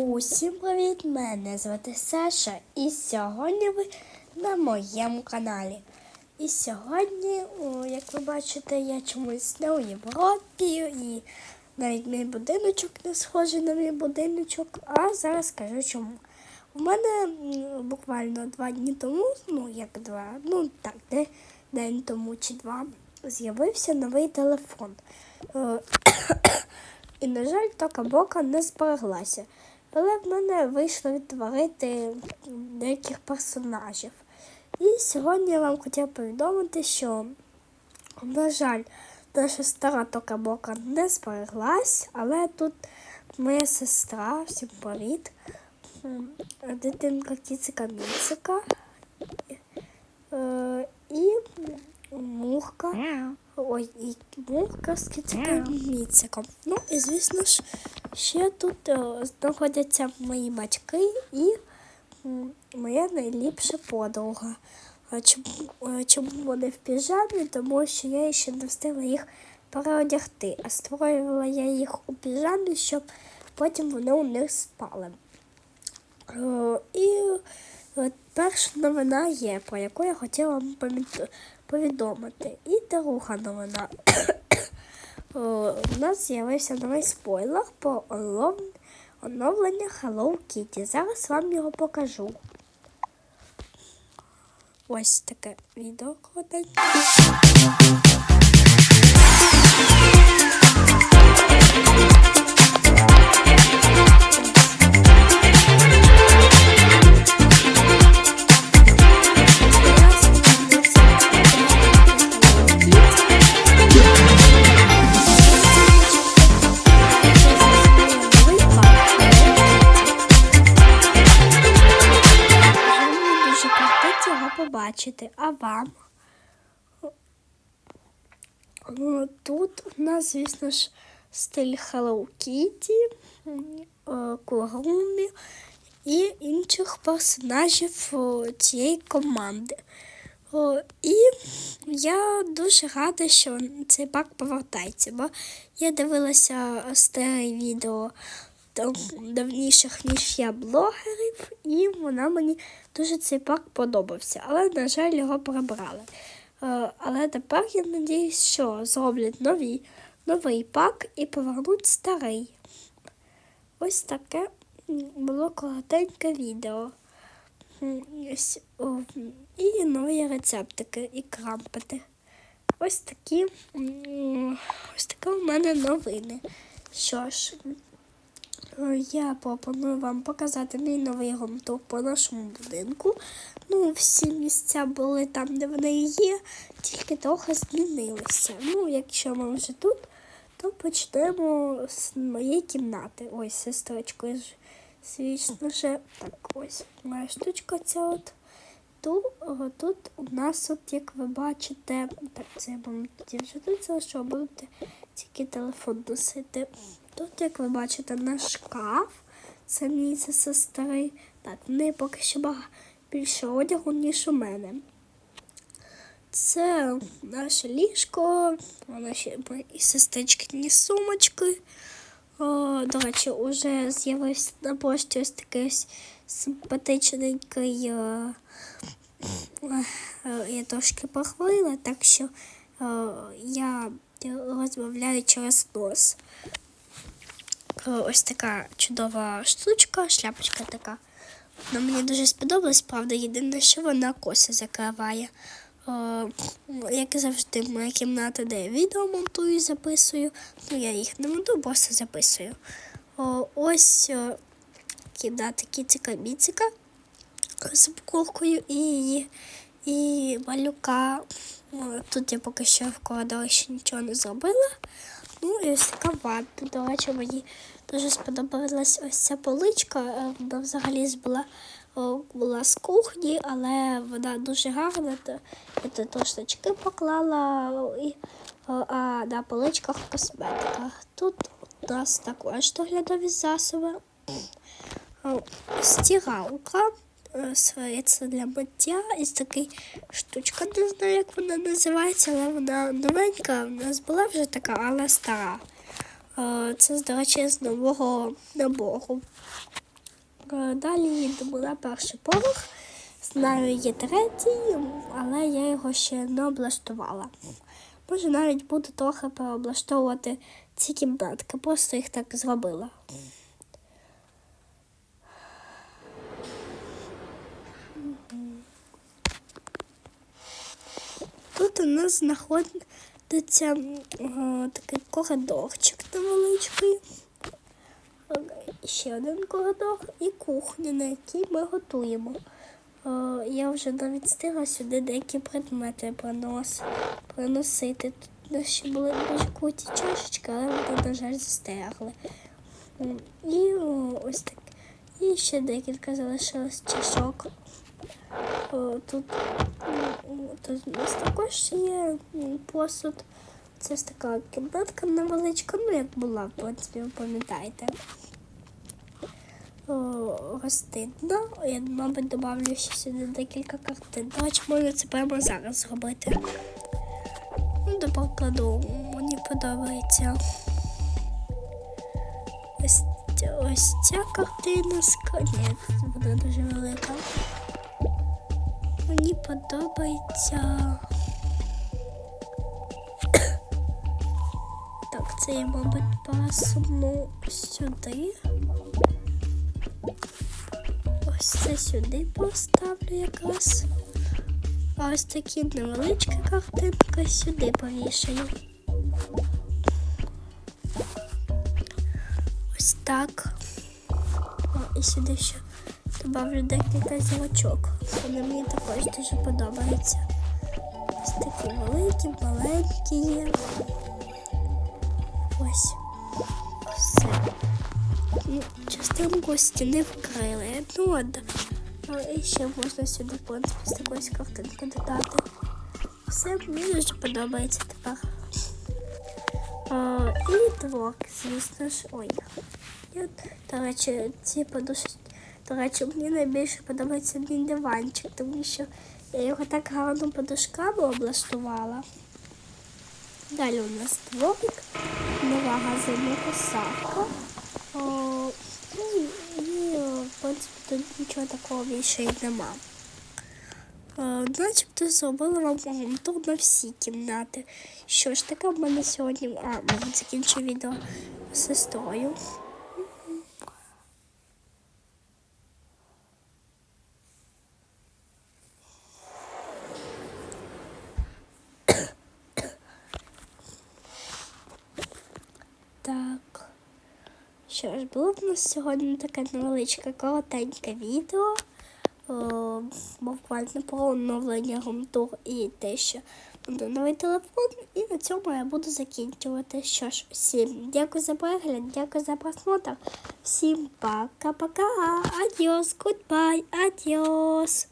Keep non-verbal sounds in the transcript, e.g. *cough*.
Усім привіт! Мене звати Саша і сьогодні ви на моєму каналі. І сьогодні, як ви бачите, я чомусь не у Європі і навіть мій будиночок не схожий на мій будиночок, а зараз скажу чому. У мене буквально два дні тому, ну як два, ну так, де, день тому чи два, з'явився новий телефон. Е, *coughs* І, на жаль, така бока не збереглася. Але в мене вийшло відтворити деяких персонажів. І сьогодні я вам хотів повідомити, що, на жаль, наша стара токабока не збереглась, але тут моя сестра, всім привіт, дитинка Кіцика Міцика е, і мухка. Ой, і з кицьким міциком. Ну і звісно ж, ще тут е, знаходяться мої батьки і моя найліпша подруга. А чому, чому вони в піжамі? Тому що я ще не встигла їх переодягти, а створювала я їх у піжамі, щоб потім вони у них спали. Е, І е, перша новина є, про яку я хотіла вам повідомити. І друга новина. *coughs* У нас з'явився новий спойлер по оновленню Hello Kitty. Зараз вам його покажу. Ось таке відео. Побачити. А вам? Ну, Тут у нас, звісно ж, стиль Hello Kitty, м, е, Кугумі і інших персонажів цієї команди. О, І я дуже рада, що цей пак повертається, бо я дивилася старе відео давніших, ніж я блогерів, і вона мені дуже цей пак подобався. Але, на жаль, його прибрали. Е, Але тепер я надіюсь, що зроблять нові, новий пак і повернуть старий. Ось таке було коротеньке відео. І нові рецептики і крампети. Ось такі, ось такі у мене новини. Що ж, Я пропоную вам показати мій новий гомтур по нашому будинку. Ну, всі місця були там, де вони є, тільки трохи змінилися. Ну, якщо ми вже тут, то почнемо з моєї кімнати. Ось, сестричкою звісно ж. Так, ось моя штучка ця от. Тут, тут у нас, от, як ви бачите, так, це я вам тоді вже тут залишила, будете тільки телефон носити. Тут, як ви бачите, наш шкаф. Це мій це сестри. Так, в поки що бага- більше одягу, ніж у мене. Це наше ліжко, наші і сестричкині сумочки. О, до речі, вже з'явився на пошті ось такий ось симпатичненький. е, е, Я трошки похвалила, так що е, я розмовляю через нос. Е, Ось така чудова штучка, шляпочка така. Вона мені дуже сподобалась, правда, єдине, що вона коси закриває. Е, Як і завжди, моя кімната, де я відео монтую записую. Ну, я їх не монтую, просто записую. О, Ось е, кімната кіцика біцика з буквою і її і малюка. О, Тут я поки що в коридорі ще нічого не зробила. Ну і ось така ванна. До речі, мені дуже сподобалась ось ця поличка. Е, Вона взагалі була, була з кухні, але вона дуже гарна. Я тут трошечки поклала а на поличках косметика. Тут у нас також доглядові засоби. О, Стиралка. Е, Средство для миття і такий штучка, не знаю, як вона називається, але вона новенька. У нас була вже така, але стара. Е, Це, до речі, з нового набору. Е, Далі їдемо на перший поверх. Знаю, є третій, але я його ще не облаштувала. Може, навіть буду трохи переоблаштовувати ці кімнатки, просто їх так зробила. Тут у нас знаходиться е, такий коридорчик невеличкий. Ще один коридор і кухня, на якій ми готуємо. Е, Я вже навіть встигла сюди деякі предмети принос, приносити. Тут наші були дуже круті чашечки, але вони, на жаль, застерегли. І о, ось так. І ще декілька залишилось чашок. О, Тут, м, у нас також є посуд. Це ж така кімнатка невеличка, ну як була, в принципі, пам'ятаєте. Гостинна. Я, мабуть, добавлю ще сюди декілька картин. Давайте можна це прямо зараз зробити. Ну, до прикладу, мені подобається. Ось, ось ця картина Ні, вона дуже велика. Мені подобається. Так, це я, мабуть, посуну сюди. Ось це сюди поставлю якраз. А ось такі невеличкі картинки сюди повішаю. Ось так. О, і сюди ще добавлю декілька зірочок. Вони мені також дуже подобаються. Ось такі великі, маленькі є. Ось. Все. Ну, частинку стіни вкрили. Ну, от. А, І ще можна сюди, в принципі, з такої картинки додати. Все мені дуже подобається тепер. А, і двох, звісно ж. Ой. До речі, ці подушки. До речі, мені найбільше подобається мій диванчик, тому що я його так гарно подушками облаштувала. Далі у нас дворик, нова газельна посадка. Ну, і, в принципі, тут нічого такого більше і нема. Начебто зробила вам тур на всі кімнати. Що ж таке в мене сьогодні? А, закінчу відео з сестрою. Так. Що ж, було в нас сьогодні таке невеличке коротеньке відео. О, буквально про оновлення румтур і те, що буде новий телефон. І на цьому я буду закінчувати. Що ж, всім дякую за перегляд, дякую за просмотр. Всім пока-пока. Адіос, гудбай, адіос.